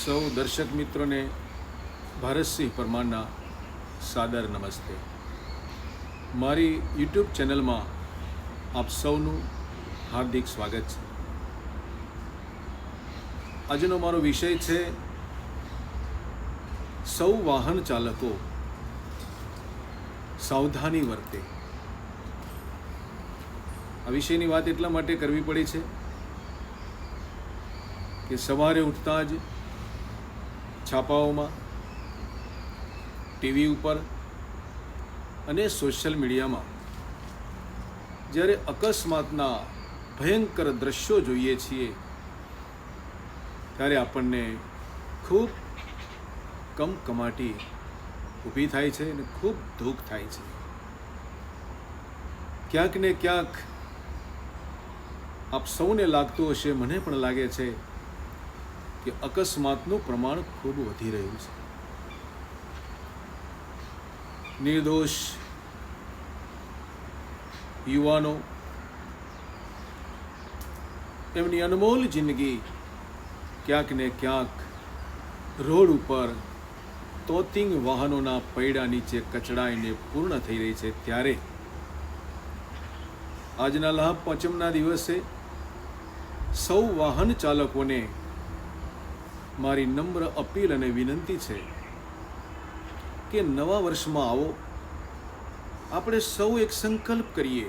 સૌ દર્શક મિત્રોને ભારતસિંહ પરમારના સાદર નમસ્તે. મારી યુટ્યુબ ચેનલમાં આપ સૌનું હાર્દિક સ્વાગત છે. આજનો મારો વિષય છે, સૌ વાહન ચાલકો સાવધાની વર્તે. આ વિષયની વાત એટલા માટે કરવી પડી છે કે સવારે ઉઠતા જ છાપાઓમાં, ટીવી ઉપર અને સોશિયલ મીડિયામાં. જ્યારે અકસ્માતના ભયંકર દ્રશ્યો જોઈએ છીએ, ત્યારે આપણને ખૂબ કમકમાટી ઊભી થાય છે અને ખૂબ દુઃખ થાય છે. ક્યાંક ને ક્યાંક આપ સૌને લાગતું હશે, મને પણ લાગે છે કે અકસ્માતનું પ્રમાણ ખૂબ વધી રહ્યું છે. નિર્દોષ યુવાનો એમની અનમોલ જિંદગી ક્યાંક ને ક્યાંક રોડ ઉપર તોતિંગ વાહનોના પૈડા નીચે કચડાઈને પૂર્ણ થઈ રહી છે ત્યારે આજના લાભ પંચમના દિવસે સૌ વાહન ચાલકોને મારી નમ્ર અપીલ અને વિનંતી છે કે નવા વર્ષમાં આવો. આપણે સૌ એક સંકલ્પ કરીએ,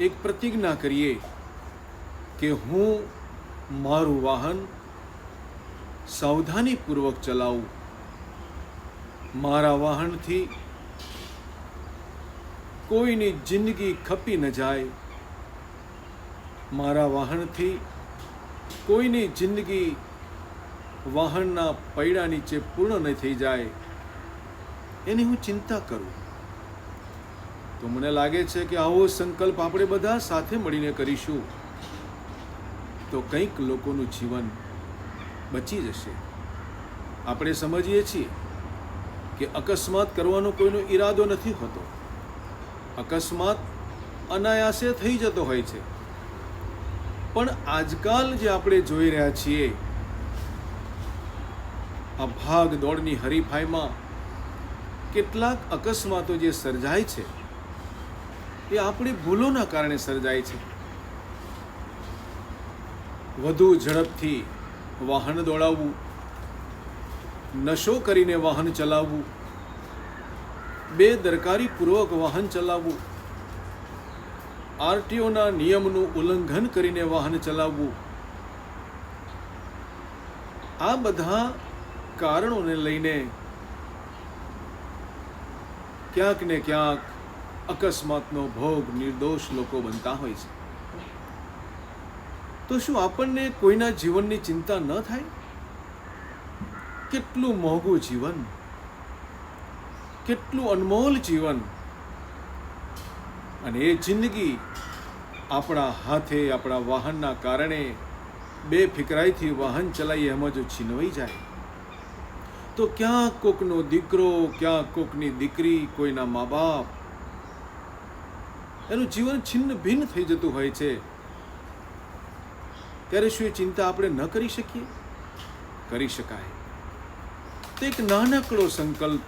એક પ્રતિજ્ઞા કરીએ કે હું મારું વાહન સાવધાનીપૂર્વક ચલાવું. મારા વાહનથી કોઈની જિંદગી ખપી ન જાય. મારા વાહનથી કોઈની જિંદગી વાહનના પૈડા નીચે પૂર્ણ ન થઈ જાય. એની હું ચિંતા કરું. તો મને લાગે છે કે આવો સંકલ્પ આપણે બધા સાથે મળીને કરીશું. તો કંઈક લોકોનું જીવન બચી જશે. આપણે સમજીએ છીએ કે અકસ્માત કરવાનો કોઈનો ઈરાદો નથી હોતો. અકસ્માત અનાયાસે થઈ જતો હોય છે. પણ આજકાલ જે આપણે જોઈ રહ્યા છીએ આ ભાગ દોડની હરીફાઈમાં કેટલાક અકસ્માતો જે સર્જાય છે, એ આપણી ભૂલોના કારણે સર્જાય છે. વધુ ઝડપથી વાહન દોડાવવું, નશો કરીને વાહન ચલાવવું બે દરકારીપૂર્વક વાહન ચલાવવું, આરટીઓના નિયમનું ઉલ્લંઘન કરીને વાહન ચલાવવું, આ બધા કારણોને લઈને ક્યાંક ને ક્યાંક અકસ્માતનો ભોગ નિર્દોષ લોકો બનતા હોય છે. તો શું આપણને કોઈના જીવનની ચિંતા ન થાય? કેટલું મોંઘું જીવન, કેટલું અનમોલ જીવન અને એ જિંદગી આપણા હાથે, આપણા વાહનના કારણે બે ફિકરાઈથી વાહન ચલાવી એમાં જો છીનવાઈ જાય. તો ક્યાંક કોકનો દીકરો ક્યાંક કોકની દીકરી, કોઈના મા બાપ? એનું જીવન છિન્ન ભિન્ન થઈ જતું હોય છે. ત્યારે શું એ ચિંતા આપણે ન કરી શકીએ? કરી શકાય. તો એક નાનકડો સંકલ્પ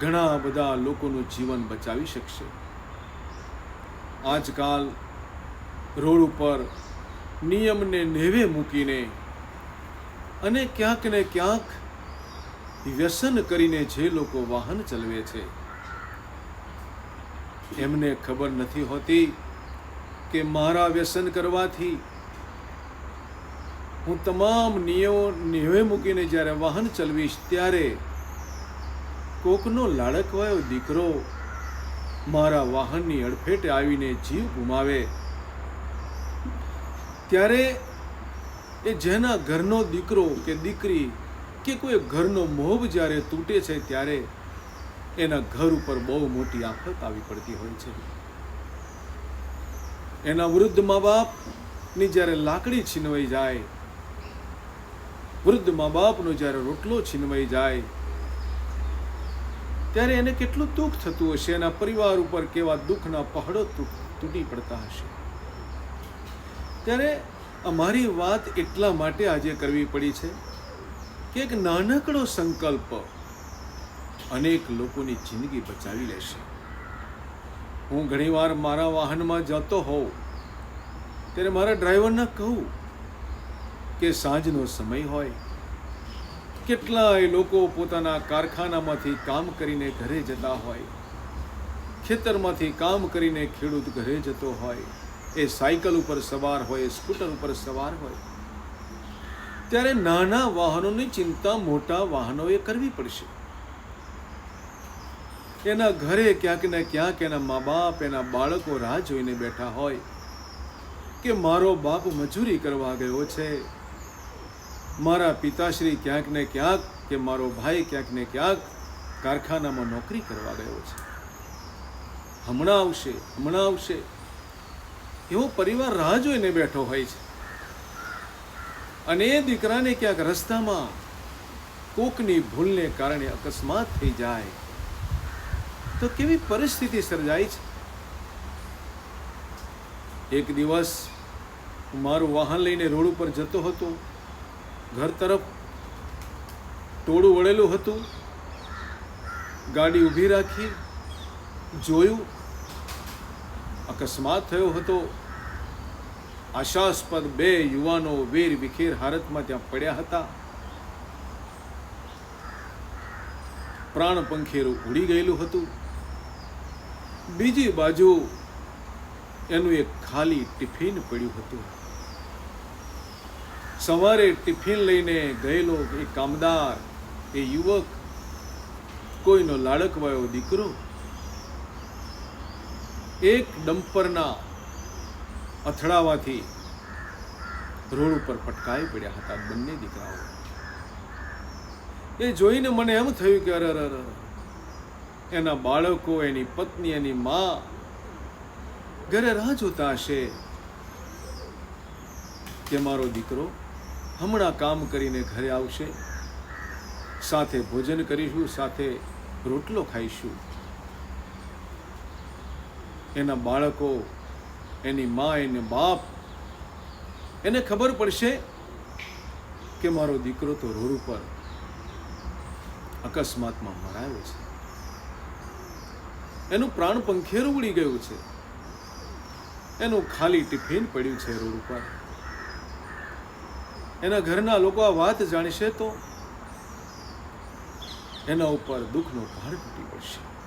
ઘણા બધા લોકોનું જીવન બચાવી શકશે. આજકાલ રોડ ઉપર નિયમને નેવે મૂકીને અને ક્યાંક ને ક્યાંક વ્યસન કરીને જે લોકો વાહન ચલાવે છે, એમને ખબર નથી હોતી કે મારા વ્યસન કરવાથી હું તમામ નિયમો નિયમે મૂકીને જ્યારે વાહન ચલાવીશ ત્યારે કોકનો લાડકવાયો દીકરો મારા વાહનની અડફેટે આવીને જીવ ગુમાવે. ત્યારે એ જેના ઘરનો દીકરો કે દીકરી કે કોઈ ઘરનો મોભ જ્યારે તૂટે છે ત્યારે એના ઘર ઉપર બહુ મોટી આફત આવી પડતી હોય છે. એના વૃદ્ધ મા બાપની જ્યારે લાકડી છીનવાઈ જાય, વૃદ્ધ મા બાપનો જ્યારે રોટલો છીનવાઈ જાય, ત્યારે એને કેટલું દુઃખ થતું હશે? એના પરિવાર ઉપર કેવા દુઃખના પહાડો તૂટી પડતા હશે? ત્યારે અમારી વાત એટલા માટે આજે કરવી પડી છે કે એક નાનકડો સંકલ્પ અનેક લોકોની જિંદગી બચાવી લેશે. હું ઘણીવાર મારા વાહનમાં જતો હોઉં, ત્યારે મારા ડ્રાઈવરને કહું કે સાંજનો સમય હોય. કેટલાય લોકો પોતાના કારખાનામાંથી કામ કરીને ઘરે જતા હોય, ખેતરમાંથી કામ કરીને ખેડૂત ઘરે જતો હોય. એ સાયકલ ઉપર સવાર હોય, સ્કૂટર ઉપર સવાર હોય. ત્યારે નાના વાહનોની ચિંતા મોટા વાહનોએ કરવી પડશે. એના ઘરે ક્યાંક ને ક્યાંક એના મા બાપ એના બાળકો રાહ જોઈને બેઠા હોય કે મારો બાપ મજૂરી કરવા ગયો છે. મારા પિતાશ્રી ક્યાંક ને ક્યાંક કે મારો ભાઈ ક્યાંક ને ક્યાંક કારખાનામાં નોકરી કરવા ગયો છે. હમણાં આવશે હમણાં આવશે. એવો પરિવાર રાહ જોઈને બેઠો હોય છે. અને એ દીકરાને ક્યાંક રસ્તામાં કોકની ભૂલને કારણે અકસ્માત થઈ જાય. તો કેવી પરિસ્થિતિ સર્જાય છે? એક દિવસ હું મારું વાહન લઈને રોડ ઉપર જતો હતો. ઘર તરફ ટોળું વળેલું હતું. ગાડી ઊભી રાખી, જોયું, અકસ્માત થયો હતો. આશાસ્પદ બે યુવાનો વીર વિખેર હારતમાં ત્યાં પડ્યા હતા. પ્રાણ પંખેરું ઉડી ગયેલું હતું. બીજી બાજુ એનું એક ખાલી ટિફિન પડ્યું હતું. સવારે ટિફિન લઈને ગયેલો એ કામદાર, એ યુવક, કોઈનો લાડકવાયો દીકરો, એક ડમ્પરના અથડાવાથી રોડ ઉપર પટકાઈ પડ્યા હતા બંને દીકરાઓ. એ જોઈને મને એમ થયું કે અરે અરે, એના બાળકો, એની પત્ની, એની મા ઘરે રાહ જોતા હશે કે મારો દીકરો હમણાં કામ કરીને ઘરે આવશે, સાથે ભોજન કરીશું, સાથે રોટલો ખાઈશું. એના બાળકો એની મા, એને બાપ. એને ખબર પડશે કે મારો દીકરો તો રોડ ઉપર અકસ્માતમાં મરાયો છે. એનું પ્રાણ પંખેરું ઉડી ગયું છે. એનું ખાલી ટિફિન પડ્યું છે રોડ ઉપર. એના ઘરના લોકો આ વાત જાણશે તો એના ઉપર દુઃખનો ભાર તૂટી પડશે.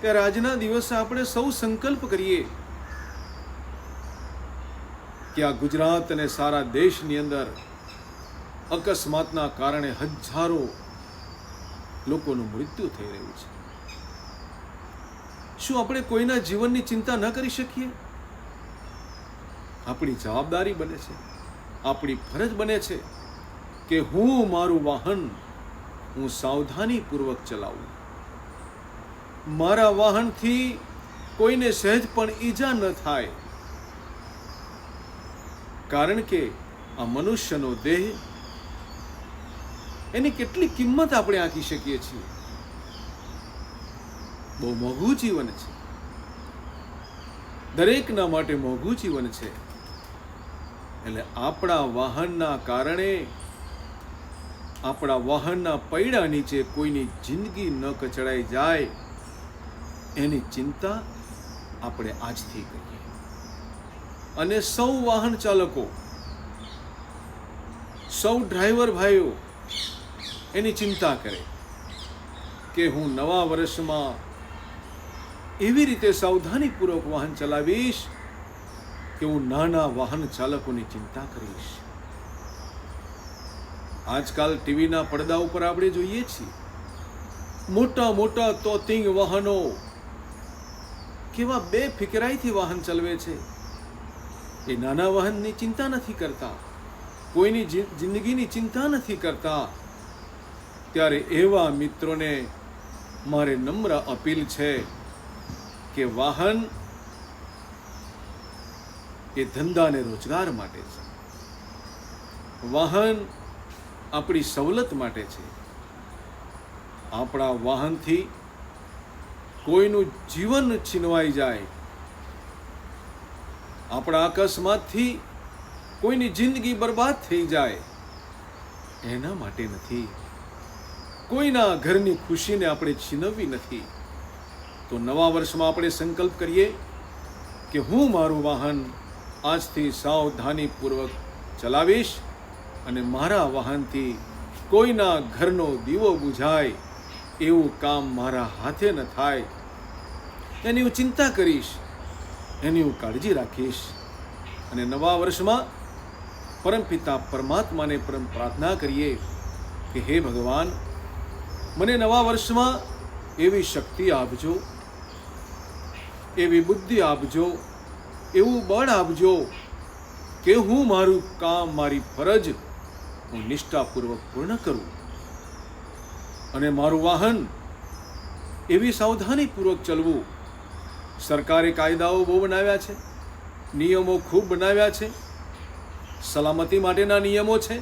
ત્યારે આજના દિવસે આપણે સૌ સંકલ્પ કરીએ કે આ ગુજરાત અને સારા દેશની અંદર અકસ્માતના કારણે હજારો લોકોનું મૃત્યુ થઈ રહ્યું છે. શું આપણે કોઈના જીવનની ચિંતા ન કરી શકીએ? આપણી જવાબદારી બને છે. આપણી ફરજ બને છે કે હું મારું વાહન હું સાવધાનીપૂર્વક ચલાવું. મારા વાહનથી કોઈને સહેજ પણ ઈજા ન થાય. કારણ કે આ મનુષ્યનો દેહ, એની કેટલી કિંમત આપણે આંકી શકીએ છીએ? બહુ મોંઘું જીવન છે. દરેકના માટે મોંઘું જીવન છે. એટલે આપણા વાહનના કારણે આપણા વાહનના પૈડા નીચે કોઈની જિંદગી ન કચડાઈ જાય. એની ચિંતા આપણે આજથી કરીએ. અને સૌ વાહન ચાલકો, સૌ ડ્રાઈવર ભાઈઓ એની ચિંતા કરે કે હું નવા વર્ષમાં એવી રીતે સાવધાનીપૂર્વક વાહન ચલાવીશ કે હું નાના વાહન ચાલકોની ચિંતા કરીશ. આજકાલ ટીવીના પડદા ઉપર આપણે જોઈએ છીએ. મોટા મોટા તોતિંગ વાહનો કેવા બે ફિકરાઈથી વાહન ચલવે છે? એ નાના વાહનની ચિંતા નથી કરતા. કોઈની જિંદગીની ચિંતા નથી કરતા. ત્યારે એવા મિત્રોને મારે નમ્ર અપીલ છે કે વાહન એ ધંધા અને રોજગાર માટે છે. વાહન આપણી સવલત માટે છે. આપણા વાહનથી કોઈનું જીવન છીનવાઈ જાય. આપણા અકસ્માતથી કોઈની જિંદગી બરબાદ થઈ જાય. એના માટે નથી. કોઈના ઘરની ખુશીને આપણે છીનવવી નથી. તો નવા વર્ષમાં આપણે સંકલ્પ કરીએ કે હું મારું વાહન આજથી સાવધાનીપૂર્વક ચલાવીશ અને મારા વાહનથી કોઈના ઘરનો દીવો બુઝાય. એવું કામ મારા હાથે ન થાય. એની હું ચિંતા કરીશ, એની હું કાળજી રાખીશ. અને નવા વર્ષમાં પરમપિતા પરમાત્માને પરમ પ્રાર્થના કરીએ કે હે ભગવાન, મને નવા વર્ષમાં એવી શક્તિ આપજો, એવી બુદ્ધિ આપજો, એવું બળ આપજો કે હું મારું કામ, મારી ફરજ હું નિષ્ઠાપૂર્વક પૂર્ણ કરું. અને મારું વાહન એવી સાવધાનીપૂર્વક ચલવું સરકારે કાયદાઓ બહુ બનાવ્યા છે, નિયમો ખૂબ બનાવ્યા છે, સલામતી માટેના નિયમો છે.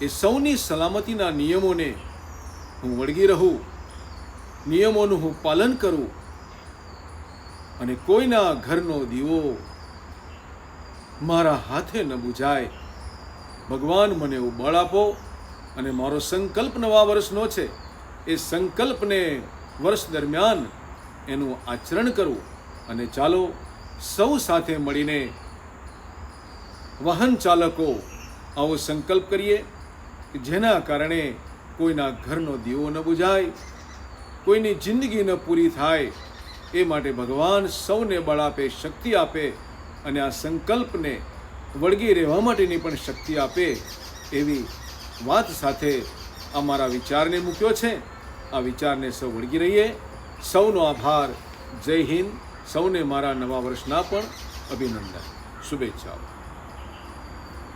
એ સૌની સલામતીના નિયમોને હું વળગી રહું, નિયમોનું હું પાલન કરું અને કોઈના ઘરનો દીવો મારા હાથે ન બુજાય. ભગવાન મને એવું આપો અને મારો સંકલ્પ નવા વર્ષનો છે. એ સંકલ્પને વર્ષ દરમિયાન એનું આચરણ કરવું અને ચાલો સૌ સાથે મળીને વાહન ચાલકો આવો સંકલ્પ કરીએ કે જેના કારણે કોઈના ઘરનો દીવો ન બુજાય કોઈની જિંદગી ન પૂરી થાય, એ માટે ભગવાન સૌને બળ આપે, શક્તિ આપે અને આ સંકલ્પને વળગી રહેવા માટેની પણ શક્તિ આપે એવી વાત સાથે અમારા વિચારને મૂક્યો છે. આ વિચારને સૌ વળગી રહીએ. સૌનો આભાર. જય હિન્દ. સૌને મારા નવા વર્ષના પણ અભિનંદન. શુભેચ્છાઓ.